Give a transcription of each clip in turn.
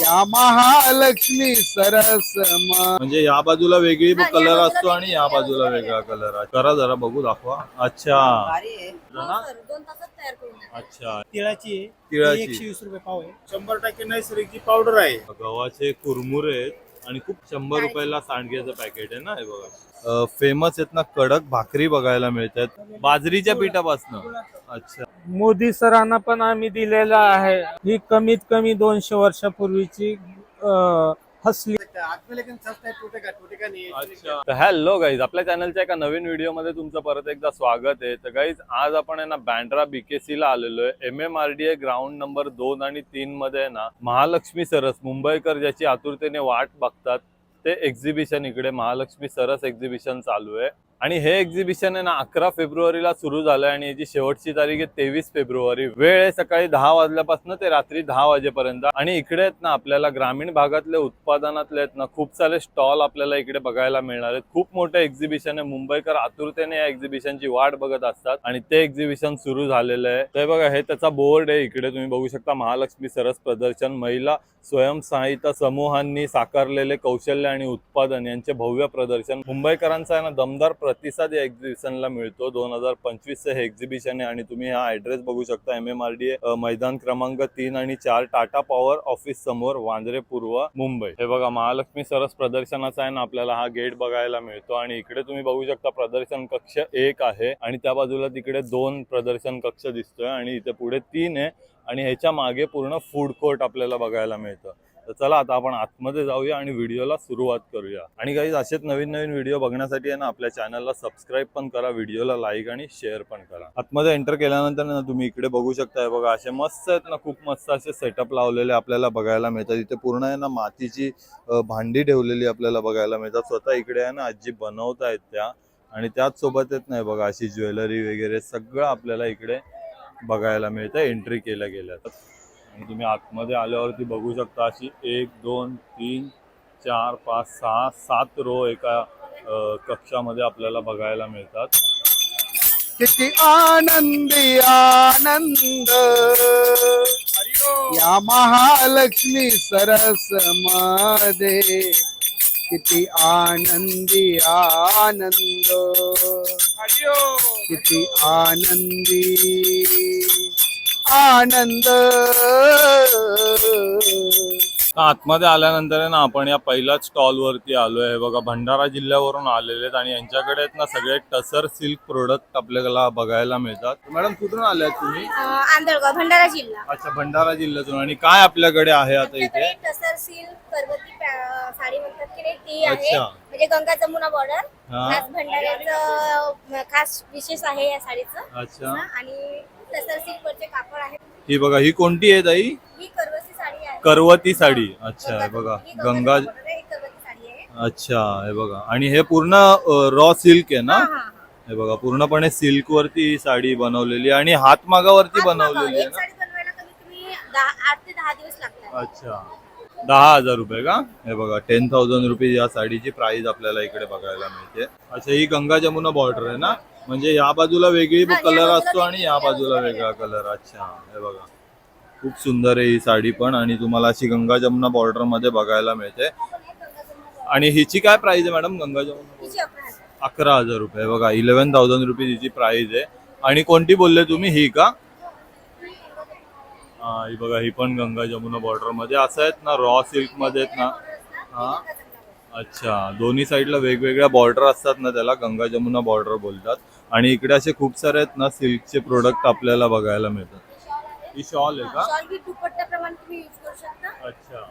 या महालक्ष्मी सरस म्हणजे या बाजूला वेगळी कलर असतो आणि या बाजूला. वेगळा कलर आहे करा जरा बघू दाखवा. अच्छा. भारी आहे. ना? सर, दोन तासात तयार करून देतात. अच्छा. तिळाची आहे. तिळाची. एकशे वीस रुपये पाव आहे. शंभर टक्के नैसर्गिक पावडर आहे. गव्हाचे कुरमुरे आहेत आणि खूप शंभर रुपयाला सांडग्याचं पॅकेट आहे ना हे बघा. फेमस आहेत ना कडक भाकरी बघायला मिळतात. बाजरीच्या पिठापासून. अच्छा. मोदी सरांना पण आम्ही दिलेला आहे. ही कमीत कमी दोनशे वर्षापूर्वीची अं, हसली. तर हॅलो गाईज आपल्या चॅनलच्या एका नवीन व्हिडिओमध्ये तुमचं परत एकदा स्वागत आहे. तर गाईज आज आपण आहे ना बँड्रा बीकेसी ला आलेलो आहे. M M R D A ground number दोन आणि तीन मध्ये आहे ना महालक्ष्मी सरस मुंबईकर ज्याची आतुरतेने वाट बघतात. ते एक्झिबिशन इकडे महालक्ष्मी सरस एक्झिबिशन चालू आहे. आणि हे एक्झिबिशन आहे ना अकरा फेब्रुवारीला सुरू झालंय आणि याची शेवटची तारीख आहे तेवीस फेब्रुवारी. वेळ आहे सकाळी दहा वाजल्यापासून ते रात्री दहा वाजेपर्यंत. आणि इकडे आहेत ना आपल्याला ग्रामीण भागातले उत्पादनातले आहेत ना खूप सारे स्टॉल आपल्याला इकडे बघायला मिळणार आहेत. खूप मोठं एक्झिबिशन आहे. मुंबईकर आतुरतेने या एक्झिबिशनची वाट बघत असतात. आणि ते एक्झिबिशन सुरू झालेलं आहे. ते बघा हे त्याचा बोर्ड आहे. इकडे तुम्ही बघू शकता महालक्ष्मी सरस प्रदर्शन. महिला स्वयंसहायता समूहांनी साकारलेले कौशल्य आणि उत्पादन यांचे भव्य प्रदर्शन. मुंबईकरांचा आहे ना दमदार प्रतिसाद या एक्झिबिशनला मिळतो. दोन हजार पंचवीस हे एक्झिबिशन आहे आणि तुम्ही हा ऍड्रेस बघू शकता. एम एम आर डी मैदान क्रमांक तीन आणि चार टाटा पॉवर ऑफिस समोर वांद्रे पूर्व मुंबई. हे बघा महालक्ष्मी सरस प्रदर्शनाचा आहे ना आपल्याला हा गेट बघायला मिळतो. आणि इकडे तुम्ही बघू शकता प्रदर्शन कक्ष एक आहे. आणि त्या बाजूला तिकडे दोन प्रदर्शन कक्ष दिसतोय. आणि इथे पुढे तीन आहे. आणि ह्याच्या मागे पूर्ण फूड कोर्ट आपल्याला बघायला मिळतं. तर चला आता आपण आतमध्ये जाऊया आणि व्हिडिओला सुरुवात करूया. आणि काही असेच नवीन नवीन व्हिडिओ बघण्यासाठी आहे ना आपल्या चॅनलला सबस्क्राईब पण करा व्हिडिओला लाईक आणि शेअर पण करा. आतमध्ये एंटर केल्यानंतर ना तुम्ही इकडे बघू शकताय बघा असे मस्त आहेत ना खूप मस्त असे सेटअप लावलेले आपल्याला बघायला मिळतात. इथे पूर्ण आहे ना मातीची भांडी ठेवलेली आपल्याला बघायला मिळतात. स्वतः इकडे आहे ना आजी बनवत आहेत त्या. आणि त्याच सोबत येत नाही बघा अशी ज्वेलरी वगैरे सगळं आपल्याला इकडे बघायला मिळतं एंट्री केल्या गेल्या. तर आणि तुम्ही आतमध्ये आल्यावरती बघू शकता अशी एक दोन तीन चार पाच सहा सात रो एका कक्षामध्ये आपल्याला बघायला मिळतात. किती आनंदी आनंद. या महालक्ष्मी सरसमध्ये किती आनंदी आनंद. किती आनंदी आनंद. आतमध्ये आल्यानंतर आहे ना आपण या पहिल्याच स्टॉल वरती आलोय. हे बघा भंडारा जिल्ह्यावरून आलेले आहेत आणि यांच्याकडे आहेत ना सगळे टसर सिल्क प्रोडक्ट आपल्याला बघायला मिळतात. मॅडम कुठून आले आहेत तुम्ही? आंधळगाव भंडारा जिल्हा. अच्छा भंडारा जिल्ह्यातून. आणि काय आपल्याकडे आहे आता इथे? टसर सिल्क पर्वती पॅ- साडी म्हणतात की नाही ती आहे. अच्छा. म्हणजे गंगा जमुना बॉर्डर हा. खास भंडाऱ्याचं खास विशेष आहे या साडीचं. अच्छा. आणि टसर सिल्क वरचे कापड आहे ही बघा ही कोणती आहे ताई? ही करवसी साडी आहे. करवती साडी. अच्छा हे बघा ही गंगा जमुना border आहे, ही करवती साडी आहे. अच्छा हे बघा. आणि हे पूर्ण रॉ सिल्क आहे ना? हा, हा, हा. हे बघा पूर्णपणे सिल्क वरती ही साडी बनवलेली आहे आणि हातमागावरती हात मागावर. बनवलेली आहे एक ना? साडी बनवायला कमीत कमी दहा आठ ते दहा दिवस लागतात. अच्छा. दहा हजार रुपये का? हे बघा टेन थाउजंड रुपीज या साडीची प्राइस आपल्याला इकडे बघायला मिळते. अच्छा ही गंगा जमुना बॉर्डर आहे ना? म्हणजे या बाजूला वेगळी हा, या कलर बाजूला असतो आणि वेगळी, या या बाजूला बाजूला वेगळा कलर. अच्छा हे बघा. खूप सुंदर आहे ही साडी पण आणि तुम्हाला अशी गंगा जमुना बॉर्डरमध्ये बघायला मिळते. आणि हिची काय प्राइस आहे मॅडम गंगा जमुना तिची अकरा हजार. अकरा हजार रुपये. बघा इलेव्हन थाउजंड रुपीज हिची प्राइस आहे. आणि कोणती बोलले तुम्ही? ही का? हा ही बघा ही पण गंगा जमुना बॉर्डरमध्ये. असं आहेत ना रॉ सिल्कमध्ये आहेत ना? हा? अच्छा दोन्ही साईडला वेगवेगळ्या बॉर्डर असतात ना त्याला? गंगा जमुना बॉर्डर बोलतात. आणि इकडे असे खूप सारे आहेत ना सिल्कचे प्रोडक्ट आपल्याला बघायला मिळतात. ही शॉल आहे का? शॉल दुपट्ट्याप्रमाणे तुम्ही यूज करू शकता. अच्छा.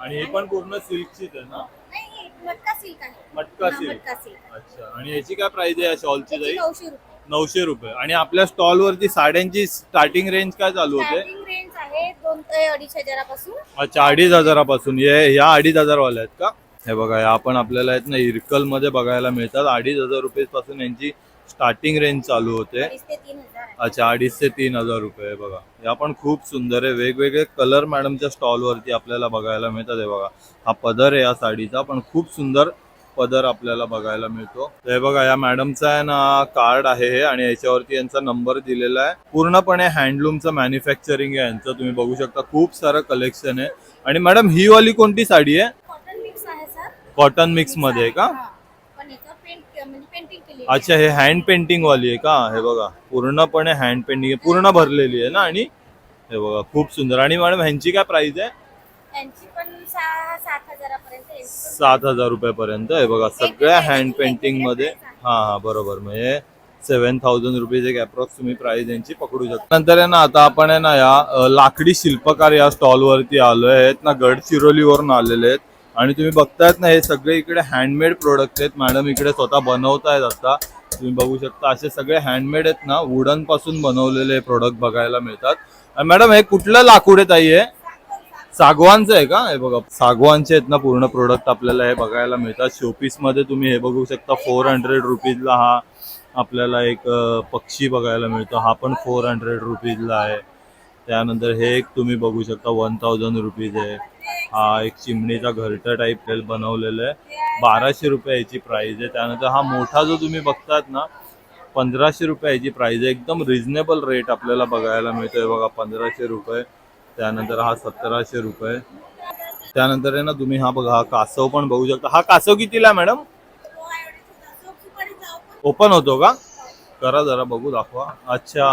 आणि ही पण पूर्ण सिल्कचीच आहे ना? नाही मटका सिल्क आहे. मटका सिल्क. मटका सिल्क. अच्छा. आणि याची काय प्राइस आहे या शॉलची जाईल नऊशे रुपये. नऊशे रुपये. आणि आपल्या स्टॉल वरती साड्यांची स्टार्टिंग रेंज काय चालू होते? स्टार्टिंग रेंज आहे दोन ते अडीच हजारापासून. अच्छा अडीच हजारापासून. हे ह्या अडीच हजार वाल्या आहेत का? हे बघा या पण आपल्याला आहेत ना इरकलमध्ये बघायला मिळतात. अडीच हजार रुपये पासून यांची स्टार्टिंग रेंज चालू होते. अच्छा अडीच ते तीन हजार रुपये बघा. या पण खूप सुंदर आहे. वेगवेगळे कलर मॅडमच्या स्टॉल वरती आपल्याला बघायला मिळतात हे बघा. हा पदर आहे या साडीचा पण खूप सुंदर पदर आपल्याला बघायला मिळतो. हे बघा या मॅडमचा आहे ना कार्ड आहे हे आणि याच्यावरती यांचा नंबर दिलेला आहे. पूर्णपणे हँडलूमचं मॅन्युफॅक्चरिंग आहे यांचं. तुम्ही बघू शकता खूप सारं कलेक्शन आहे. आणि मॅडम ही वाली कोणती साडी आहे? कॉटन मिक्समध्ये आहे का हा. पण याच्यावर पेंट म्हणजे पेंटिंग केली आहे. अच्छा हे हँड पेंटिंग वाली आहे का? हे बघा पूर्णपणे हँड पेंटिंग आहे पूर्ण भरलेली आहे ना? आणि हे बघा खूप सुंदर. आणि मॅडम ह्यांची काय प्राइस आहे? यांची पण सहा सात हजारापर्यंत हजार रुपयापर्यंत. हे बघा सगळ्या हँड पेंटिंगमध्ये. हा हा बरोबर. म्हणजे सेव्हन थाउजंड रुपीज एक अप्रॉक्स तुम्ही प्राइस यांची पकडू शकता. नंतर आहे ना आता आपण आहे ना या अ, लाकडी शिल्पकार या स्टॉल वरती आलोय. आहेत ना गडचिरोलीवरून आलेले आहेत. आणि तुम्ही बघतायत ना हे सगळे इकडे हँडमेड प्रोडक्ट आहेत. मॅडम इकडे स्वतः बनवतायत आता. तुम्ही बघू शकता असे सगळे हँडमेड आहेत ना वुडनपासून बनवलेले प्रोडक्ट बघायला मिळतात. आणि मॅडम हे कुठलं लाकूड आहे ताई आहे सागवानचं आहे का? हे बघा सागवानचे आहेत ना पूर्ण प्रोडक्ट आपल्याला हे बघायला मिळतात. शोपीसमध्ये तुम्ही हे बघू शकता फोर हंड्रेड रुपीजला हा आपल्याला एक पक्षी बघायला मिळतो. हा पण फोर हंड्रेड रुपीजला आहे. त्यानंतर हे एक तुम्ही बघू शकता वन थाउजंड रुपीज आहे. हा एक चिमणीचा घरटा टाईप बनवलेलं आहे. बाराशे रुपये याची प्राइस आहे. त्यानंतर हा मोठा जो तुम्ही बघतात ना पंधराशे रुपये याची प्राइस आहे. एकदम रिझनेबल रेट आपल्याला बघायला मिळतोय बघा पंधराशे रुपये. त्यानंतर हा सतराशे रुपये. त्यानंतर आहे ना तुम्ही हा बघा हा कासव पण बघू शकता. हा कासव कितीला मॅडम ओपन होतो का? करा जरा बघू दाखवा. अच्छा.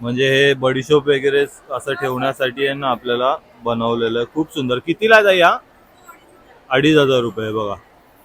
म्हणजे हे बडीशोप वगैरे असं ठेवण्यासाठी आहे ना आपल्याला बनवलेलं. आहे खूप सुंदर. कितीला ताई हा? अडीच हजार रुपये बघा.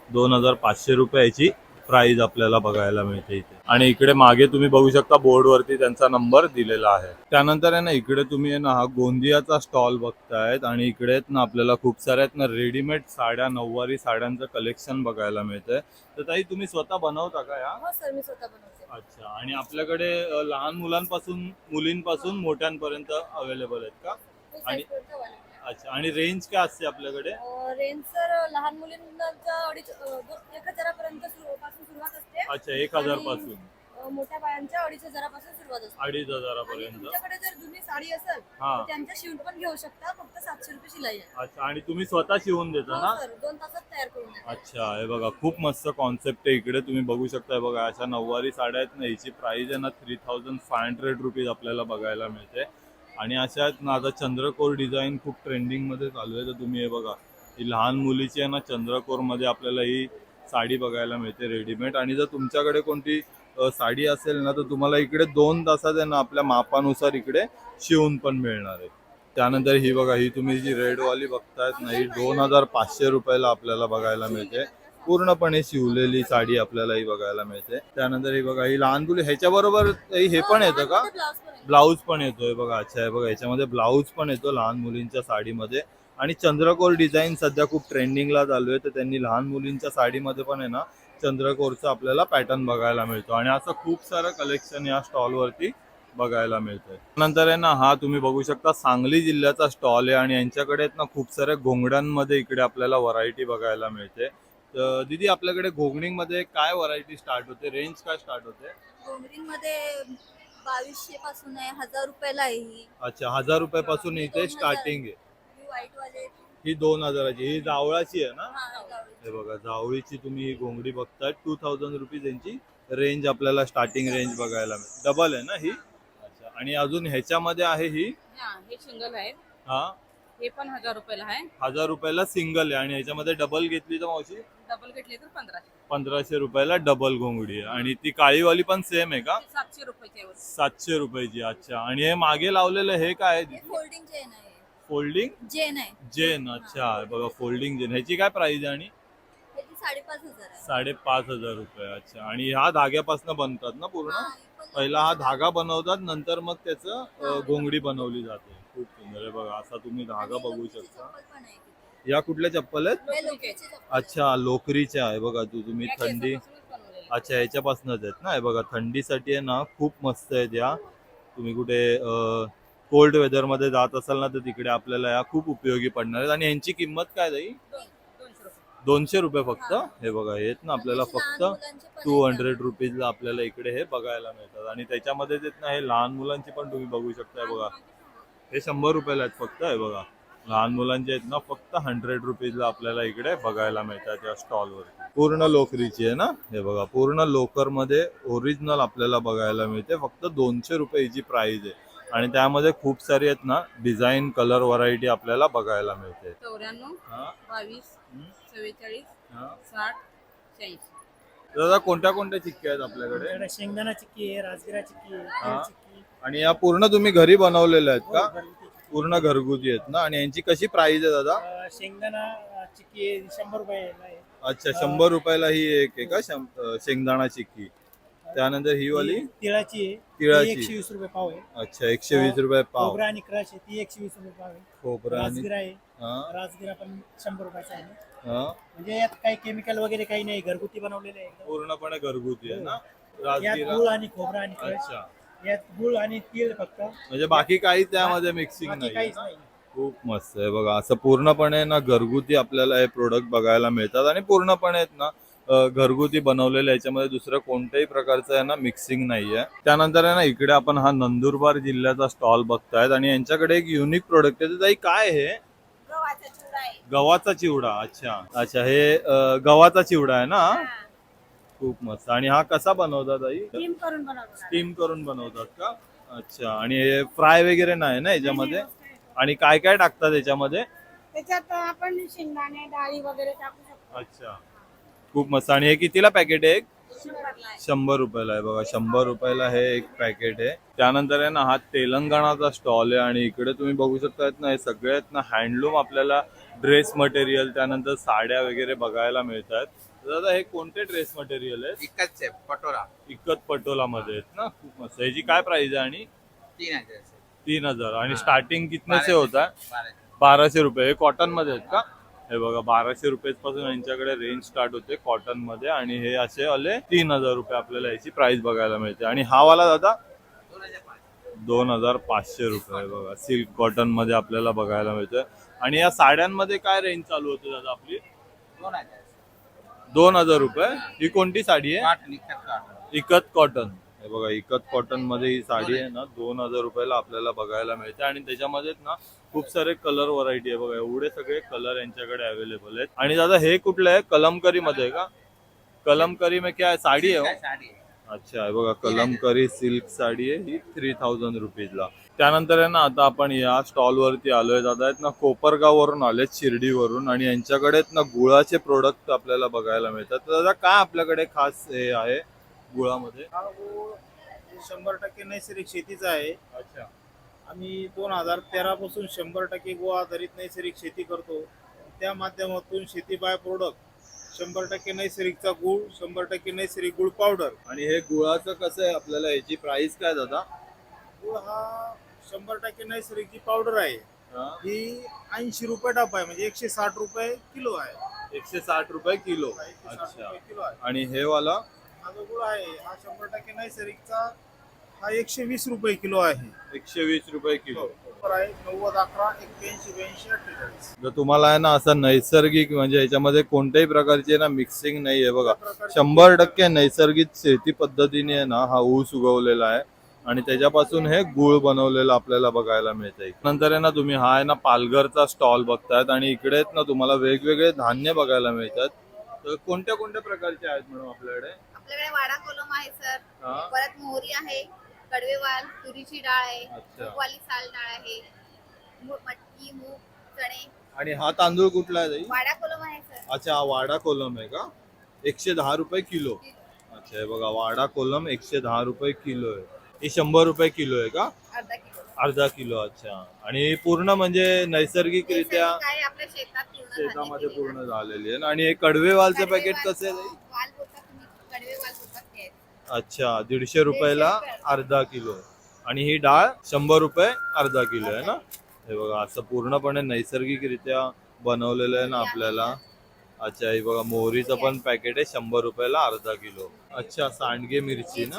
दोन हजार पाचशे रुपयाची प्राइस आपल्याला बघायला मिळते इथे. आणि इकडे मागे तुम्ही बघू शकता बोर्ड वरती त्यांचा नंबर दिलेला आहे. त्यानंतर आहे ना इकडे तुम्ही आहे ना हा गोंदियाचा स्टॉल बघतायत. आणि इकडे आहेत ना आपल्याला खूप साऱ्या ना रेडीमेड साड्या नऊवारी साड्यांचं कलेक्शन बघायला मिळतंय. तर ताई तुम्ही स्वतः बनवता का या? हो सर मी स्वतः बनवते. अच्छा आणि आपल्याकडे अ, लहान मुलांपासून मुलींपासून मोठ्यांपर्यंत अवेलेबल आहेत का? आणि- अच्छा आणि रेंज काय असते आपल्याकडे? रेंज सर लहान मुलींचा अडीच अ, दो- एक हजारापर्यंत सुरु- पासून सुरुवात असते. अच्छा एक हजारपासून मोठ्या बायांच्या अडीच हजारापासून सुरुवात असते. अडीच आणि हजारापर्यंत तुमच्याकडे जर जुनी साडी असेल हा. तर त्यांच्या शिवून पण घेऊ शकता फक्त सातशे रुपये शिलाई आहे. अच्छा आणि तुम्ही स्वतः शिवून देता ना? हो सर दोन तासात तयार करून. अच्छा हे बघा खूप मस्त कॉन्सेप्ट आहे. इकडे तुम्ही बघू शकता हे बघा अशा नऊवारी साड्या आहेत ना हिची प्राइस आहे ना three thousand five hundred rupees आपल्याला बघायला मिळते. आणि अशा आहेत ना आता चंद्रकोर डिझाईन खूप ट्रेंडिंगमध्ये चालू आहे. तर तुम्ही हे बघा ही लहान मुलीची आहे ना चंद्रकोरमध्ये आपल्याला ही साडी बघायला मिळते रेडीमेड आणि जर तुमच्याकडे कोणती साडी असेल ना तर तुम्हाला इकडे दोन तासात आहे ना आपल्या मापानुसार इकडे शिवून पण मिळणार आहे. त्यानंतर ही बघा ही तुम्ही जी रेड वाली बघतायत ना ही दोन हजार पाचशे रुपयाला आपल्याला बघायला मिळते. पूर्णपणे शिवलेली साडी आपल्याला ही बघायला मिळते. त्यानंतर ही बघा ही लहान मुली ह्याच्या बरोबर हे पण येतं का? ब्लाऊज पण येतोय बघा अच्छा आहे बघा याच्यामध्ये ब्लाऊज पण येतो लहान मुलींच्या साडीमध्ये. आणि चंद्रकोर डिझाईन सध्या खूप ट्रेंडिंगला चालू आहे तर त्यांनी लहान मुलींच्या साडीमध्ये पण आहे ना चंद्रकोरचा आपल्याला पॅटर्न बघायला मिळतो. आणि असं खूप सारं कलेक्शन या स्टॉलवरती बघायला मिळतंय. नंतर आहे ना हा तुम्ही बघू शकता सांगली जिल्ह्याचा स्टॉल आहे. आणि यांच्याकडे आहेत ना खूप साऱ्या घोंगड्यांमध्ये इकडे आपल्याला व्हरायटी बघायला मिळते. तर दिदी आपल्याकडे घोंगडीमध्ये काय व्हरायटी स्टार्ट होते? रेंज काय स्टार्ट होते? डोंगरीमध्ये बावीसशे पासून आहे हजार रुपयाला आहे ही. अच्छा हजार रुपयापासून इथे स्टार्टिंग आहे. व्हाईट वाले ही दोन हजाराची ही जावळाची आहे ना? हा, बघा जावळीची तुम्ही ही घोंगडी बघताय टू थाउजंड रुपीज यांची रेंज आपल्याला स्टार्टिंग रेंज बघायला मिळते. डबल आहे ना ही? अच्छा आणि अजून ह्याच्यामध्ये आहे ही? सिंगल आहे. हा? हे पण हजार रुपयाला आहे. हजार रुपयाला सिंगल आहे. आणि ह्याच्यामध्ये डबल घेतली तर मावशी? डबल घेतले तर पंधराशे. पंधराशे रुपयाला डबल घोंगडी आहे. आणि ती काळीवाली पण सेम आहे का? सातशे रुपयाच्या वर सातशे रुपयाची अच्छा. आणि हे मागे लावलेलं हे काय आहे. फोल्डिंग? चेन आहे. जेन अच्छा. बघा फोल्डिंग जेन ह्याची काय प्राइस आहे आणि? साडेपाच हजार आहे. साडेपाच हजार रुपये अच्छा. आणि ह्या धाग्यापासून बनतात ना पूर्ण? हा, ही पण- पहिला हा धागा बनवतात नंतर मग त्याचं अ, घोंगडी बनवली जाते. खूप सुंदर आहे बघा असा तुम्ही धागा आणि बघू लोकरीची शकता. चप्पल पण आहे तिथे. या कुठल्या चप्पल आहेत? हे लोकरीची चप्पल. आहे. अच्छा लोकरीच्या आहे बघा तू तुम्ही थंडी. अच्छा ह्याच्यापासूनच आहेत ना? हे बघा थंडीसाठी आहे ना खूप मस्त आहेत या. तुम्ही कुठे कोल्ड वेदरमध्ये जात असाल ना तर तिकडे आपल्याला या खूप उपयोगी पडणार आहेत. आणि यांची किंमत काय जाईल दोन- दोनशे रुपये फक्त. हा. बघा येत ना आपल्याला फक्त टू. हंड्रेड रुपीजला आपल्याला इकडे हे बघायला मिळतात. आणि त्याच्यामध्ये येत ना हे लहान मुलांची पण तुम्ही बघू शकता बघा. हे शंभर रुपयाला आहेत फक्त हे बघा. लहान मुलांचे आहेत ना फक्त हंड्रेड रुपीजला आपल्याला इकडे बघायला मिळतात या स्टॉलवरती. पूर्ण लोकरीची आहे ना हे बघा. पूर्ण लोकरमध्ये ओरिजिनल आपल्याला बघायला मिळते. फक्त दोनशे रुपये हिची प्राइस आहे आणि त्यामध्ये खूप सारी आहेत ना डिझाईन कलर व्हरायटी आपल्याला बघायला मिळते. चौऱ्याण्णव हा, बावीस हम्म, चव्वेचाळीस हा. साठ चाळीस दादा कोणत्या कोणत्या चिक्की आहेत आपल्याकडे? आपल्याकडे शेंगदाणा चिक्की आहे राजगिरा चिक्की आहे हा. तीळ चिक्की आणि या पूर्ण तुम्ही घरी बनवलेल्या आहेत हो, का घरगुती. चिक्की. पूर्ण घरगुती आहेत ना? आणि यांची कशी प्राइस आहे दादा? अं, शेंगदाणा अं, चिक्की आहे शंभर रुपयाला आहे. अच्छा शंभर रुपयाला ही एक आहे का? शं- अं, शेंगदाणा चिक्की. त्यानंतर ही वाली? ती तिळाची आहे. तिळाची. ती एकशे वीस रुपये पाव आहे. अच्छा एकशे वीस रुपये पाव. खोबरा आणि क्रश आहे ती एकशे वीस रुपये पाव आहे. खोबरं आणि राजगिरा आहे. हा, राजगिरा पण शंभर रुपयाचा आहे. हा. म्हणजे यात काही केमिकल वगैरे काही नाही घरगुती बनवलेले आहे एकदम. पूर्णपणे घरगुती आहे ना? यात राजगिरा गुळ आणि खोबरा आणि क्रश. अच्छा. यात गुळ आणि तीळ फक्त. म्हणजे बाकी काही त्यामध्ये मिक्सिंग बाकी नाही काहीच नाही. खूप मस्त आहे बघा. असं पूर्णपणे ना घरगुती आपल्याला हे प्रोडक्ट बघायला मिळतात आणि पूर्णपणे आहेत ना घरगुती बनवलेलं आहे. याच्यामध्ये दुसरं कोणत्याही प्रकारचं आहे ना मिक्सिंग नाहीये. त्यानंतर आहे ना इकडे आपण हा नंदुरबार जिल्ह्याचा स्टॉल बघतायत आणि यांच्याकडे एक युनिक प्रोडक्ट आहे. ताई काय आहे? हे? गव्हाचा चिवडा आहे. अच्छा. अच्छा हे गव्हाचा चिवडा आहे ना? खूप मस्त. आणि हा कसा बनवतात ताई बनवतो स्टीम करून बनवतात का? अच्छा. आणि हे फ्राय वगैरे नाही ना याच्यामध्ये? आणि काय काय टाकतात याच्यामध्ये? त्याच्यात आपण शेंगदाणे डाळी वगैरे टाकू शकतो. अच्छा. खूप मस्त. आणि हे कितीला पॅकेट आहे एक? आहे. शंभर रुपयाला आहे बघा. शंभर रुपयाला हे एक पॅकेट आहे. त्यानंतर आहे ना हा तेलंगणाचा स्टॉल आहे आणि इकडे तुम्ही बघू शकतायत ना हे सगळे आहेत ना हँडलूम आपल्याला ड्रेस मटेरियल त्यानंतर साड्या वगैरे बघायला मिळतात. दादा हे कोणते ड्रेस मटेरियल आहेत? इकच आहे पटोला. इकत पटोला मध्ये आहेत ना? खूप मस्त. याची काय प्राइस आहे आणि? तीन हजार तीन हजार. आणि स्टार्टिंग कितने से बाराशे. होता? बाराशे. बाराशे रुपये. हे कॉटनमध्ये आहेत का? हे बघा बाराशे रुपये पासून यांच्याकडे रेंज स्टार्ट होते कॉटनमध्ये आणि हे असे आले तीन हजार रुपये आपल्याला याची प्राइस बघायला मिळते. आणि हा वाला दादा दोन हजार पाचशे रुपये बघा सिल्क कॉटनमध्ये आपल्याला बघायला मिळतं आणि या साड्यांमध्ये काय रेंज चालू होते दादा आपली? दोन हजार रुपये. ही कोणती साडी आहे? इकत कॉटन हे बघा इकत कॉटनमध्ये ही साडी आहे ना दोन हजार रुपयाला आपल्याला बघायला मिळते. आणि त्याच्यामध्ये ना खूप सारे कलर व्हरायटी आहे बघा. एवढे सगळे कलर यांच्याकडे अवेलेबल आहेत. आणि दादा हे कुठलं आहे? कलमकरी मध्ये आहे का? कलमकरी में क्या है साडी आहे हो? आहे. अच्छा हे बघा कलमकरी सिल्क साडी आहे ही थ्री थाउजंड रुपीजला. त्यानंतर आहे ना आता आपण या स्टॉल वरती आलोय. दादा आहेत ना कोपरगाव वरून आलेत शिर्डीवरून. आणि यांच्याकडे ना गुळाचे प्रोडक्ट आपल्याला बघायला मिळतात. तर दादा काय आपल्याकडे खास हे आहे? गुळामध्ये? हा गूळ शंभर टक्के नैसर्गिक शेतीचा आहे. अच्छा. आम्ही दोन हजार तेरा पासून शंभर टक्के गो आधारित नैसर्गिक शेती करतो. त्या माध्यमातून शेती बाय प्रोडक्ट शंभर टक्के नैसर्गिकचा गूळ शंभर टक्के नैसर्गिक गुळ पावडर. आणि हे गुळाचं कसं आहे आपल्याला? याची प्राइस काय दादा? गुळ हा शंभर टक्के नैसर्गिक पावडर आहे. ही. ऐंशी रुपये डबा आहे म्हणजे एकशे साठ रुपये किलो आहे. एकशे साठ रुपये किलो. अच्छा. किलो आहे. आणि हे वाला? हा जो गुळ आहे. हा शंभर टक्के नैसर्गिकचा हा एकशे वीस रुपये किलो आहे. एकशे वीस रुपये किलो. बरोबर आहे. नव्वद अकरा एक्क्याऐंशी ब्याऐंशी अठ्ठेचाळीस तुम्हाला आहे ना असं नैसर्गिक म्हणजे याच्यामध्ये कोणत्याही प्रकारची ना मिक्सिंग नाही आहे. बघा शंभर टक्के नैसर्गिक शेती पद्धतीने ना हा ऊस उगवलेला आहे. आणि त्याच्यापासून हे गुळ बनवलेलं आपल्याला बघायला मिळतंय. नंतर आहे ना तुम्ही हा आहे ना पालघरचा स्टॉल बघतायत आणि इकडे ना तुम्हाला वेगवेगळे धान्य बघायला मिळतात. तर कोणत्या कोणत्या प्रकारचे आहेत मॅडम आपल्याकडे? आपल्याकडे वाडा कोलम आहे सर. हा? परत मोहरी आहे कडवेवाल तुरीची डाळ आहे अच्छा. मूगवाली साल डाळ आहे मु- मटकी मूग चणे. आणि हा तांदूळ कुठला आहे ताई? वाडा कोलम आहे सर. अच्छा हा वाडा कोलम आहे का? एकशे दहा रुपये किलो. अच्छा हे बघा वाडा कोलम एकशे दहा रुपये किलो आहे. ही शंभर रुपये किलो आहे का? अर्धा किलो. अर्धा किलो अच्छा. आणि पूर्ण म्हणजे नैसर्गिकरित्या आपल्या शेतात पूर्ण शेतामध्ये. पूर्ण झालेली आहे. आणि हे कडवेवालचं कडवे पॅकेट वाल- कसं आहे ताई? वाल बोलतात तुम्ही कडवे वाल बोलतात ते आहेत. अच्छा दीडशे रुपयाला. अर्धा किलो. आणि ही डाळ शंभर रुपये अर्धा किलो आहे ना? हे बघा असं पूर्णपणे नैसर्गिकरित्या बनवलेलं आहे ना आपल्याला. अच्छा हे बघा मोहरीचं पण पॅकेट आहे शंभर रुपयाला अर्धा किलो. अच्छा सांडगे मिरची ना?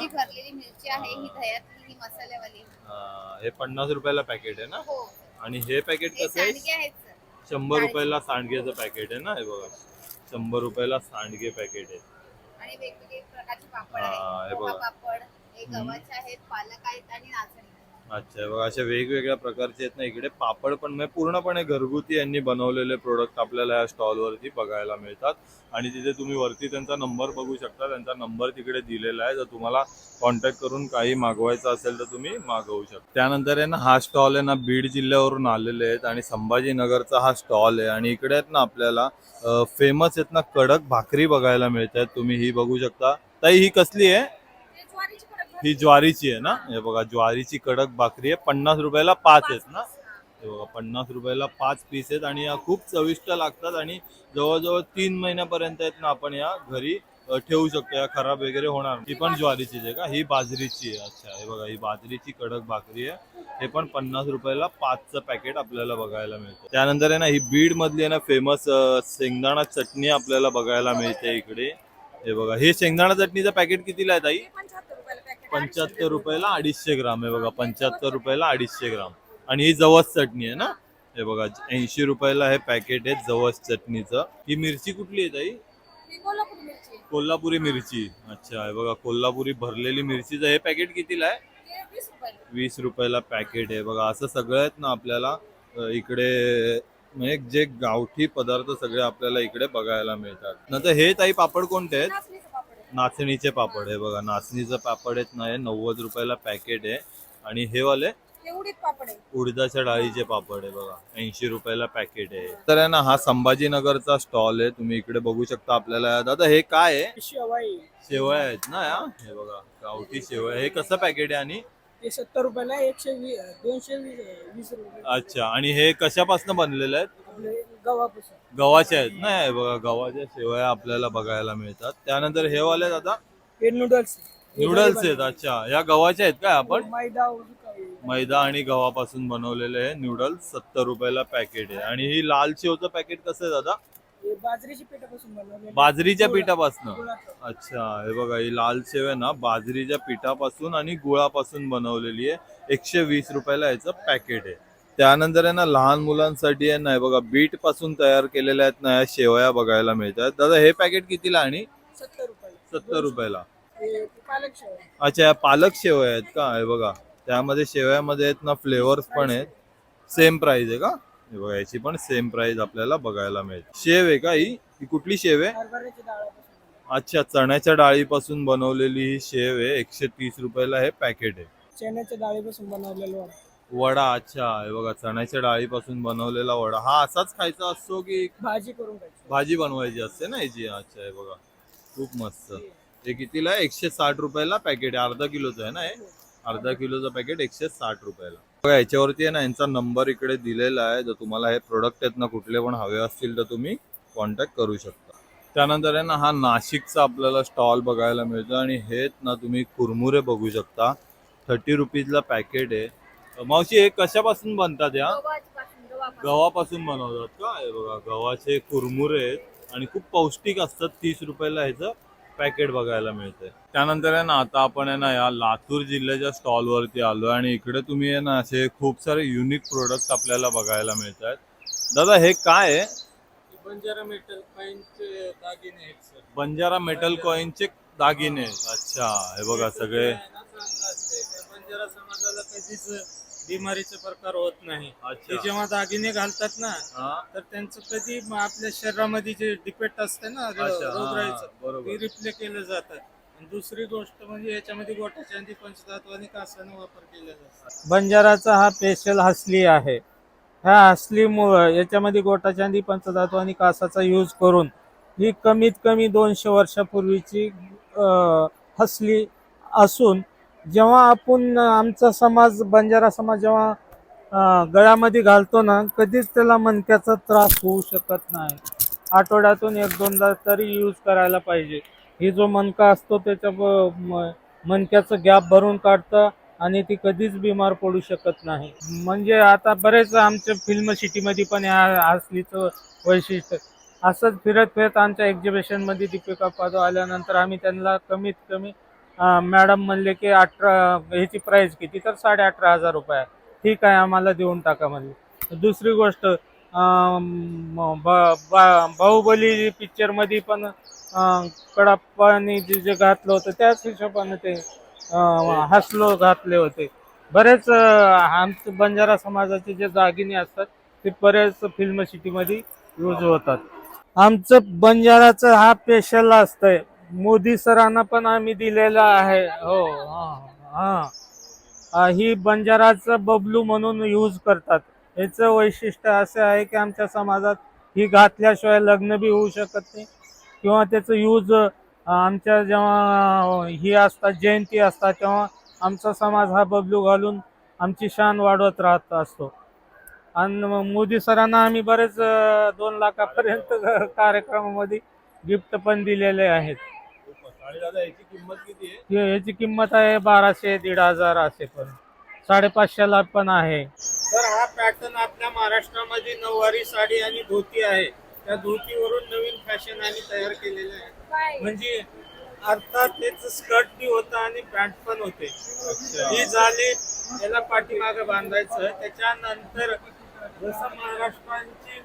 ही पन्नास रुपयाला पॅकेट आहे ना? हो. आणि हे पॅकेट कसं आहे? शंभर रुपयाला सांडगेचं पॅकेट आहे ना हे बघा. शंभर रुपयाला सांडगे पॅकेट आहे. आणि वेगवेगळे प्रकारचे पापड आहेत. पापड हे गव्हाचे आहेत पालक आहेत आणि नाचणी अच्छा बघा अशा वेगवेगळ्या प्रकारचे आहेत ना इकडे पापड पण म्हणजे पूर्णपणे घरगुती यांनी बनवलेले प्रोडक्ट आपल्याला या स्टॉलवरती बघायला मिळतात. आणि तिथे तुम्ही वरती त्यांचा नंबर बघू शकता त्यांचा नंबर तिकडे दिलेला आहे. जर तुम्हाला कॉन्टॅक्ट करून काही मागवायचं असेल तर तुम्ही मागवू शकता. त्यानंतर आहे ना हा स्टॉल आहे ना बीड जिल्ह्यावरून आलेले आहेत आणि संभाजीनगरचा हा स्टॉल आहे. आणि इकडे आहेत ना आपल्याला फेमस आहेत ना कडक भाकरी बघायला मिळत आहेत तुम्ही ही बघू शकता. ताई ही कसली आहे? ही ज्वारीची आहे ना? हे बघा ज्वारीची कडक भाकरी आहे. पन्नास रुपयाला पाच आहेत ना? हे. बघा पन्नास रुपयाला पाच पीस आहेत आणि या खूप चविष्ट लागतात आणि जवळजवळ तीन महिन्यापर्यंत आहेत ना आपण या घरी ठेवू शकतो. या खराब वगैरे होणार. ही पण ज्वारीचीच आहे का? ही बाजरीची आहे. अच्छा हे बघा ही बाजरीची कडक भाकरी आहे. हे पण पन्नास रुपयाला पाचचं पॅकेट आपल्याला बघायला मिळतं. त्यानंतर आहे ना ही बीड मधली आहे ना फेमस शेंगदाणा चटणी आपल्याला बघायला मिळते इकडे. हे बघा हे शेंगदाणा चटणीचं पॅकेट कितीला आहे ताई? पंच्याहत्तर रुपयाला अडीचशे ग्राम आहे बघा पंच्याहत्तर रुपयाला अडीचशे ग्राम. आणि ही जवस चटणी आहे ना? हे बघा ऐंशी रुपयाला हे पॅकेट आहे जवस चटणीचं. ही मिरची कुठली आहे ताई? कोल्हापूर मिरची मिरची. अच्छा हे बघा कोल्हापुरी भरलेली मिरचीचं हे पॅकेट कितीला आहे? वीस रुपयाला. पॅकेट आहे. बघा असं सगळं आहेत ना आपल्याला इकडे म्हणजे जे गावठी पदार्थ सगळे आपल्याला इकडे बघायला मिळतात. नंतर हे ताई पापड कोणते आहेत? नाचणीचं पापड आहे. आहे बघा नाचणीचं पापड आहेत ना हे नव्वद रुपयाला पॅकेट आहे. आणि हे वाले आहे उडदाच्या डाळीचे पापड आहे बघा ऐंशी रुपयाला पॅकेट आहे. तर आहे ना हा संभाजीनगरचा स्टॉल आहे तुम्ही इकडे बघू शकता आपल्याला. दादा हे काय आहे? शेवाई. शेवया आहेत ना या हे बघा गावठी शेवया. हे कसं पॅकेट आहे आणि? सत्तर रुपयाला एकशे वीस दोनशे वीस वीस रुपये. अच्छा आणि हे कशापासून बनलेले आहेत आपले गव्हापासून. गव्हाचे आहेत. ना हे बघा गव्हाच्या शेवया आपल्याला बघायला मिळतात. त्यानंतर हे वाले हे नूडल्स नूडल्स आहेत अच्छा. या गव्हाच्या आहेत काय आपण? मैदा अजून काही. मैदा आणि गव्हापासून बनवलेले आहे नूडल्स सत्तर रुपयाला पॅकेट आहे. आणि ही लाल शेवचं पॅकेट कसं आहे दादा? हे बाजरीच्या पिठापासून बनवलेलं बाजरीच्या पिठापासून. अच्छा हे बघा ही लाल शेव आहे ना बाजरीच्या पिठापासून आणि गुळापासून बनवलेली आहे. एकशे वीस रुपयाला याचं पॅकेट आहे. त्यानंतर आहे ना लहान मुलांसाठी आहे ना हे बघा बीटपासून तयार केलेल्या आहेत ना या शेवया बघायला मिळतात. दादा हे पॅकेट कितीला आणि? सत्तर रुपयाला. अच्छा या पालक शेवया आहेत का? हे बघा त्यामध्ये शेवयामध्ये आहेत ना फ्लेवर्स पण आहेत. सेम प्राइस आहे का? हे बघा याची पण सेम प्राइस आपल्याला बघायला मिळते. शेव आहे का ही? ही कुठली शेव आहे. अच्छा चण्याच्या डाळीपासून बनवलेली ही शेव आहे. एकशे तीस रुपयाला हे पॅकेट आहे. चण्याच्या डाळीपासून बनवलेलं वडा. अच्छा. हे बघा चण्याच्या डाळीपासून बनवलेला वडा. हा असाच खायचा असतो की भाजी करून खायची. भाजी बनवायची असते ना याची? अच्छा हे बघा. खूप मस्त. हे. कितीला आहे? एकशे साठ रुपयाला पॅकेट आहे. अर्धा किलोचं आहे ना हे? अर्धा किलोचं पॅकेट एकशे साठ रुपयाला. बघा याच्यावरती आहे ना यांचा नंबर इकडे दिलेला आहे. जर तुम्हाला हे प्रोडक्ट आहेत ना कुठले पण हवे असतील तर तुम्ही कॉन्टॅक्ट करू शकता. त्यानंतर आहे ना हा नाशिकचा आपल्याला स्टॉल बघायला मिळतो. आणि हेच ना तुम्ही कुरमुरे बघू शकता. थर्टी रुपीजला पॅकेट आहे. मावशी हे कशापासून बनतात या? गव्हापासून बनवतात का? हे बघा गव्हाचे कुरमुरे आहेत आणि खूप पौष्टिक असतात तीस रुपयाला ह्याचं पॅकेट बघायला मिळतंय. त्यानंतर आहे ना आता आपण आहे ना या लातूर जिल्ह्याच्या स्टॉलवरती आलो आणि इकडे तुम्ही आहे ना असे खूप सारे युनिक प्रोडक्ट आपल्याला बघायला मिळत आहेत दादा हे काय आहे? बंजारा मेटल कॉईनचे दागिने बंजारा मेटल कॉईनचे दागिने आहेत. अच्छा हे बघा सगळे. बंजारा समाजाला कधीच बिमारीचे प्रकार होत नाही. ते जेव्हा दागिने घालतात ना हा. तर त्यांचं कधी म- आपल्या शरीरामध्ये जे डिपेक्ट असते ना रो- अच्छा, हा, रोगराईचं हा, बरोबर. ते रिप्ले केलं जातं आणि दुसरी गोष्ट म्हणजे याच्यामध्ये गोटा चांदी पंचधातू आणि कासाने वापर केला जातो. बंजाराचा हा स्पेशल हसली आहे. ह्या हसलीमुळं याच्यामध्ये गोटा चांदी पंचधातू आणि कासाचा यूज करून ही कमीत कमी दोनशे वर्षापूर्वीची अं, हसली असून जेव्हा आपण आमचा समाज बंजारा समाज जेव्हा गळ्यामध्ये घालतो ना कधीच त्याला मणक्याचा त्रास होऊ शकत नाही. आठवड्यातून एक दोनदा तरी यूज करायला पाहिजे. ही जो मणका असतो त्याच्या मनक्याचं मणक्याचं गॅप भरून काढतं आणि ती कधीच बिमार पडू शकत नाही. म्हणजे आता बरेच आमच्या फिल्म सिटीमध्ये पण या असलीचं वैशिष्ट्य. असंच फिरत फिरत आमच्या एक्झिबिशनमध्ये दीपिका पादव आल्यानंतर आम्ही त्यांना कमीत कमी मॅडम म्हणले की अठरा ह्याची प्राईस किती? तर साडे अठरा हजार रुपये आहे. ठीक आहे आम्हाला देऊन टाका म्हणले. दुसरी गोष्ट ब- बा- बाहुबली पिक्चरमध्ये पण कडाप्पाने जे जे घातलं होतं त्याच हिशोबाने ते हसलो घातले होते. बरेच अं, आमचे बंजारा समाजाचे जे दागिने असतात ते बरेच फिल्म सिटीमध्ये यूज होतात. आमचं बंजाराचं हा स्पेशल असतंय. मोदी सरांना पण आम्ही दिलेला आहे. हो हा ही. बंजाराचं बबलू म्हणून यूज करतात. याचं वैशिष्ट्य असं आहे की आमच्या समाजात ही घातल्याशिवाय लग्न बी होऊ शकत नाही. किंवा त्याचं यूज आमच्या जेव्हा ही असतात जयंती असतात तेव्हा आमचा समाज हा बबलू घालून आमची शान वाढवत राहत असतो. आणि मोदी सरांना आम्ही बरेच दोन लाखापर्यंत कार्यक्रमामध्ये गिफ्ट पण दिलेले आहेत. आणि दादा याची किंमत किती आहे? हे- याची किंमत आहे बाराशे दीड हजार असे पण साडेपाचशेला पण आहे. तर हा पॅटर्न आपल्या महाराष्ट्रामध्ये नऊवारी साडी आणि धोती आहे. त्या धोतीवरून नवीन फॅशन आम्ही तयार केलेलं आहे. म्हणजे अर्थात त्याच स्कर्ट बी होतं आणि पॅन्ट पण होते. ही झाली त्याला पाठीमागे बांधायचं. त्याच्यानंतर जसं महाराष्ट्रांची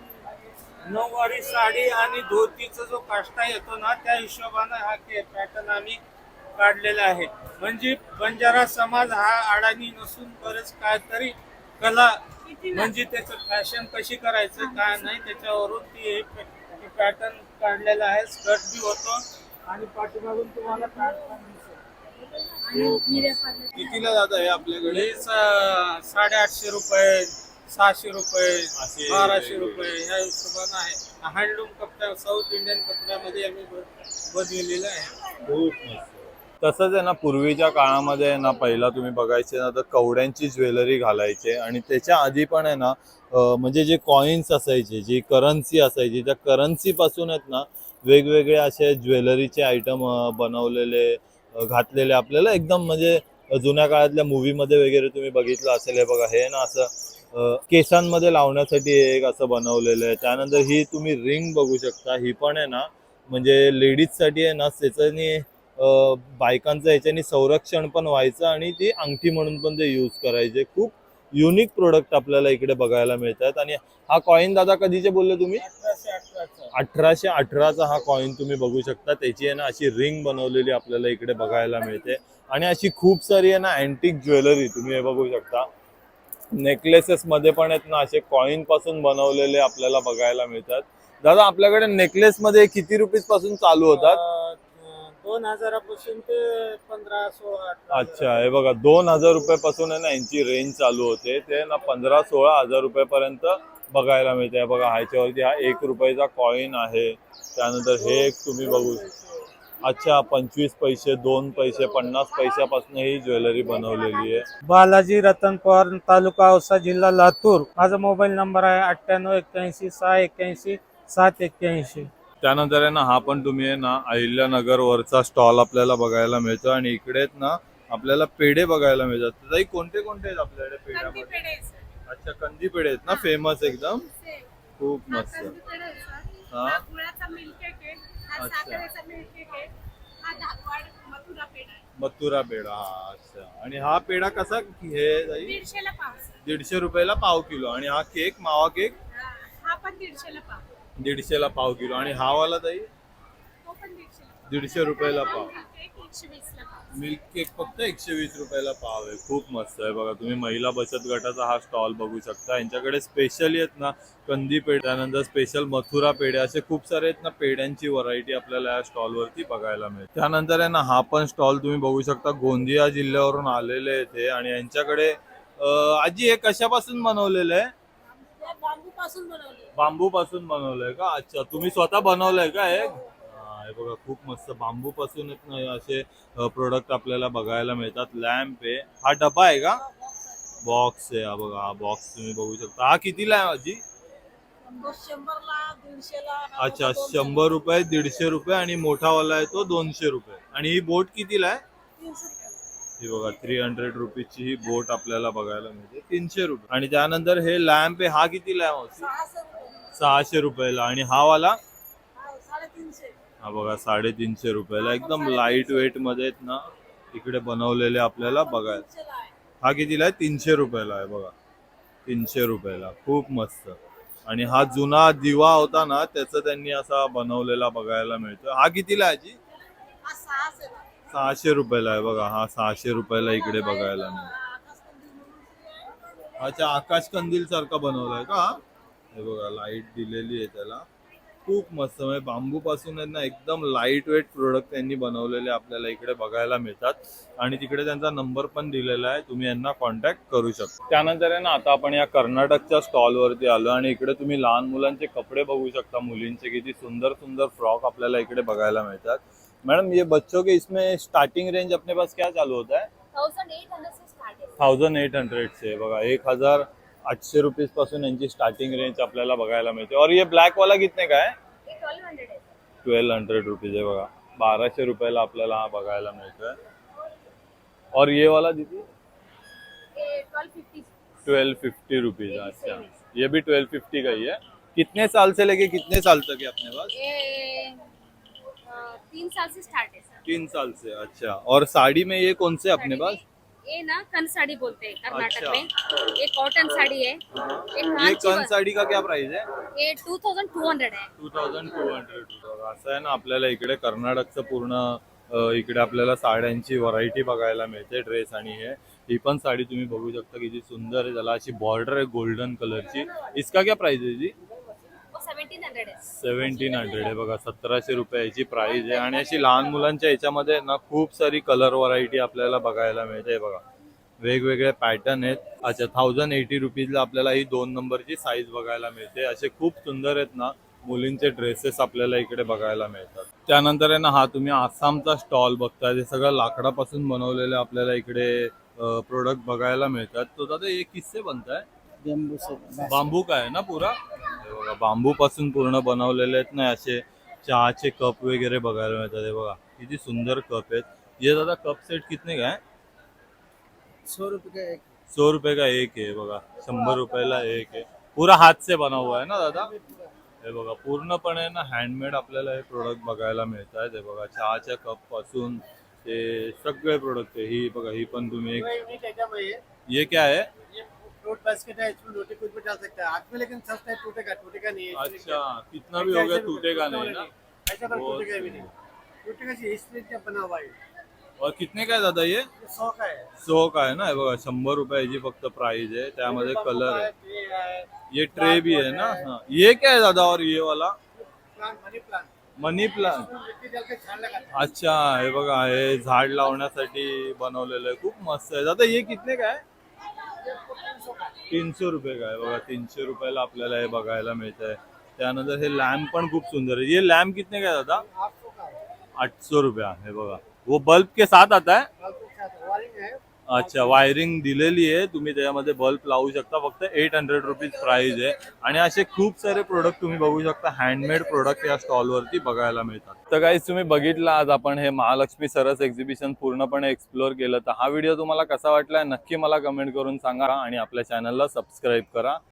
नऊवारी साडी आणि धोतीचा जो काष्टा येतो ना त्या हिशोबानं हा पॅटर्न आम्ही काढलेला आहे. म्हणजे बंजारा समाज हा अडाणी नसून बरेच काहीतरी कला म्हणजे त्याचं फॅशन कशी करायचं काय नाही त्याच्यावरून ती पॅटर्न काढलेला आहे. स्कर्ट बी होतो आणि पाठीमागून तुम्हाला दिसेल. कितीला दादा हे आपल्याकडे? हे सा- साडेआठशे रुपये सहाशे रुपये असे- बाराशे रुपये ह्या हिशोबानं आहे. हँडलूम कपड्या साऊथ इंडियन कपड्यामध्ये आम्ही ब- बनविलेलं आहे. खूप मस्त. तसंच आहे ना पूर्वीच्या काळामध्ये आहे ना पहिला तुम्ही बघायचे ना तर कवड्यांची ज्वेलरी घालायचे. आणि त्याच्या आधी पण आहे ना अं, म्हणजे जे कॉइन्स असायचे जी करन्सी असायची त्या करन्सी पासून आहेत ना वेगवेगळे असे ज्वेलरीचे आयटम बनवलेले अं, घातलेले आपल्याला एकदम म्हणजे जुन्या काळातल्या मूवीमध्ये वगैरे तुम्ही बघितलं असेल. हे बघा हे ना असं केसांमध्ये लावण्यासाठी एक असं बनवलेलं आहे. त्यानंतर ही तुम्ही रिंग बघू शकता. ही पण आहे ना म्हणजे लेडीजसाठी आहे ना त्याच्यानी बायकांचं याच्यानी संरक्षण पण व्हायचं आणि ती अंगठी म्हणून पण ते यूज करायचे. खूप युनिक प्रोडक्ट आपल्याला इकडे बघायला मिळतात. आणि हा कॉईन दादा कधीचे बोलले तुम्ही? अठराशे अठराचा. अठराशे अठराचा हा कॉईन तुम्ही बघू शकता. त्याची आहे ना अशी रिंग बनवलेली आपल्याला इकडे बघायला मिळते. आणि अशी खूप सारी आहे ना अँटिक ज्वेलरी तुम्ही हे बघू शकता. नेकलेसेस मध्ये पण आहेत ना असे कॉईन पासून बनवलेले आपल्याला बघायला मिळतात. दादा आपल्याकडे नेकलेस मध्ये किती रुपीजपासून चालू होतात? दोन हजारापासून ते पंधरा सोळा अच्छा हे बघा दोन हजार रुपयापासून आहे ना यांची रेंज चालू होते. ते ना पंधरा सोळा हजार रुपयापर्यंत बघायला मिळते. बघा ह्याच्यावरती हा एक रुपयाचा कॉईन आहे. त्यानंतर हे एक तुम्ही बघू अच्छा पंचवीस पैसे दोन पैसे पन्नास पैशापासून ही ज्वेलरी बनवलेली आहे. बालाजी रतन पवार तालुका औसा जिल्हा लातूर. माझा मोबाईल नंबर आहे अठ्ठ्याण्णव एक्क्याऐंशी सहा एक्क्याऐंशी सात एक्क्याऐंशी. त्यानंतर आहे ना हा पण तुम्ही आहे ना अहिल्यानगर वरचा स्टॉल आपल्याला बघायला मिळतो आणि इकडे आहेत ना आपल्याला पेढे बघायला मिळतात. ताई कोणते कोणते आहेत आपल्याकडे पेढ्यामध्ये अच्छा कंदी पेढे आहेत ना फेमस एकदम? खूप मस्त. हा? हा अच्छा. साखरेचा मिल्क केक आहे. हा धारवाड मथुरा पेढा आहे. मथुरा पेढा हा अच्छा. आणि हा पेढा कसा हे ताई? दीडशेला पाव. दीडशे रुपयाला पाव किलो. आणि हा केक मावा केक? हा हा पण दीडशेला पाव. दीडशेला पाव किलो. आणि हा वाला ताई? तो पण दीडशेला पाव. दीडशे रुपयाला पाव. केक एकशे पाव मिल्क केक फक्त एकशे वीस रुपयाला पाव आहे. खूप मस्त आहे बघा. तुम्ही महिला बचत गटाचा हा स्टॉल बघू शकता. यांच्याकडे स्पेशली आहेत ना कंदी पेढे त्यानंतर स्पेशल मथुरा पेढे असे खूप सारे आहेत ना पेढ्यांची व्हरायटी आपल्याला या स्टॉलवरती बघायला मिळते. त्यानंतर आहे ना हा पण स्टॉल तुम्ही बघू शकता. गोंदिया जिल्ह्यावरून आलेले आहेत हे आणि यांच्याकडे आजी हे कशापासून बनवलेलं आहे? बांबू पासून बनवले बांबू पासून बनवलंय का? अच्छा तुम्ही स्वतः बनवलंय का हे? हा, बघा खूप मस्त बांबू पासून असे प्रोडक्ट आपल्याला बघायला मिळतात. लॅम्प आहे. हा डबा आहे का? बॉक्स आहे. हा बघा हा बॉक्स तुम्ही बघू शकता. हा कितीला आहे आजी? अच्छा शंभर रुपये दीडशे रुपये आणि मोठावाला आहे तो दोनशे रुपये. आणि ही बोट कितीला आहे? ही बघा थ्री हंड्रेड रुपीजची ही बोट आपल्याला बघायला मिळते. तीनशे रुपये. आणि त्यानंतर हे लॅम्प आहे. हा कितीला आहे? सहाशे रुपये. सहाशे रुपयाला. आणि हा वाला? हा बघा साडेतीनशे रुपयाला. एकदम लाइट वेटमध्ये आहेत ना इकडे बनवलेले आपल्याला बघायला हा कितीला आहे? तीनशे रुपयाला आहे बघा. तीनशे रुपयाला. खूप मस्त. आणि हा जुना दिवा होता ना त्याचा त्यांनी असा बनवलेला बघायला मिळतो हा कितीला आहे जी सहाशे रुपयाला आहे बघा. हा सहाशे रुपयाला इकडे बघायला मिळतो अच्छा आकाश कंदील सारखा बनवलाय का? हे बघा लाइट दिलेली आहे त्याला. खूप मस्त. म्हणजे बांबू पासून आहे ना एकदम लाइट वेट प्रोडक्ट त्यांनी बनवलेले आपल्याला इकडे बघायला मिळतात. आणि तिकडे त्यांचा नंबर पण दिलेला आहे. तुम्ही यांना कॉन्टॅक्ट करू शकता. त्यानंतर आहे ना आता आपण या कर्नाटकच्या स्टॉल वरती आलो आणि इकडे तुम्ही लहान मुलांचे कपडे बघू शकता मुलींचे किती सुंदर सुंदर फ्रॉक आपल्याला इकडे बघायला मिळतात. मैडम ये बच्चों के इसमें स्टार्टिंग रेंज अपने पास क्या चालू होता है? थाउजंड एट हंड्रेड से. बघा एक हजार आठशे रुपीज़ पासून यांची स्टार्टिंग रेंज आपल्याला बघायला मिळते. और ये ब्लॅक वाला कितने का है ट्वेल्व हंड्रेड है रुपीज़ आहे बघा. बाराशे रुपयाला आपल्याला हा बघायला मिळतोय. और ये वाला दीदी? ट्वेल्व फिफ्टी रुपीज़ अच्छा. ये भी ट्वेल्व फिफ्टी का ही है. कितने साल से लेके कितने साल तक है अपने पास? तीन साल से स्टार्ट है तीन साल से अच्छा. और साड़ी में ये कौन से अपने पास? ये ना कन साड़ी बोलते हैं कर्नाटक अच्छा। में। ये कॉटन साड़ी है। ये ये कांचीवर- कन साड़ी का क्या प्राइस है? ये टू थाउजंड टू हंड्रेड है। टू थाउजंड टू हंड्रेड असं आहे ना आपल्याला इकडे कर्नाटकचं पूर्ण अ, इकडे आपल्याला साड्यांची व्हरायटी बघायला मिळते ड्रेस आणि हे. ही पण साडी तुम्ही बघू शकता किती सुंदर आहे त्याला अशी बॉर्डर आहे गोल्डन कलरची इसका क्या प्राइस आहे जी? सेवेंटीन हंड्रेड है सेव्हन्टीन हंड्रेड आहे बघा सतराशे रुपयाची प्राइस आहे. आणि अशी लहान मुलांच्या याच्यामध्ये ना खूप सारी कलर व्हरायटी आपल्याला बघायला मिळते बघा. वेगवेगळे पॅटर्न आहेत. अच्छा थाउजंड एटी रुपीजला आपल्याला ही दोन नंबरची साईज बघायला मिळते. असे खूप सुंदर आहेत ना मुलींचे ड्रेसेस आपल्याला इकडे बघायला मिळतात. त्यानंतर आहे ना हा तुम्ही आसामचा स्टॉल बघताय. ते सगळं लाकडापासून बनवलेले आपल्याला इकडे प्रोडक्ट बघायला मिळतात. तो दादा हे किस्से बनताय? बांबू का आहे ना पुरा? हे बघा बांबू पासून पूर्ण बनवलेले आहेत ना असे चहाचे कप वगैरे बघायला मिळतात. हे बघा किती सुंदर कप आहेत. ये दादा कप सेट कितने का है सौ रुपये का एक? सौ रुपए का एक आहे बघा. शंभर रुपयाला एक आहे. पुरा हात से बना हुआ आहे ना दादा? हे बघा पूर्णपणे ना हँडमेड आपल्याला हे प्रोडक्ट बघायला मिळत आहेत हे बघा चहाच्या कपपासून ते सगळे प्रोडक्ट आहे. ही बघा ही पण तुम्ही एक है ये क्या है बास्केट है इसमें रोटी कुछ भी डाल सकता है। हाथ में लेकिन सस्ता है टूटेगा टूटेगा नहीं है अच्छा कितना भी हो गया टूटेगा नहीं ना? ऐसा पर टूटेगा भी नहीं। टूटेगा से इसलिए क्या बना हुआ है? और कितने का है दादा ये? सौ का है। सो का आहे ना? हे बघा शंभर रुपयाची फक्त प्राइस आहे त्यामध्ये कलर आहे है। ये ट्रे भी है ना? हाँ। ये क्या है दादा और ये वाला? मनी प्लांट मनी प्लांट हैं। अच्छा हे बघा हे झाड लावण्यासाठी बनवलेलं आहे. खूप मस्त आहे. दादा ये कितने का आहे? तीनशे रुपये का आहे बघा तीनशे रुपयाला आपल्याला हे बघायला मिळत आहे त्यानंतर हे लॅम्प पण खूप सुंदर आहे. ये लॅम्प कितने का है दादा? आठ सौ का है आठ सौ रुपया हे बघा. वो बल्ब के साथ आता है अच्छा वायरिंग दिलेली आहे. तुम्ही त्याच्यामध्ये बल्ब लावू शकता. फक्त एट हंड्रेड रुपीज प्राइस आहे. आणि असे खूप सारे प्रोडक्ट तुम्ही बघू शकता. हँडमेड प्रोडक्ट या स्टॉलवरती बघायला मिळतात. तर काहीच तुम्ही बघितलं आज आपण हे महालक्ष्मी सरस एक्झिबिशन पूर्णपणे एक्सप्लोर केलं. तर हा व्हिडिओ तुम्हाला कसा वाटला नक्की मला कमेंट करून सांगा आणि आपल्या चॅनलला सबस्क्राईब करा.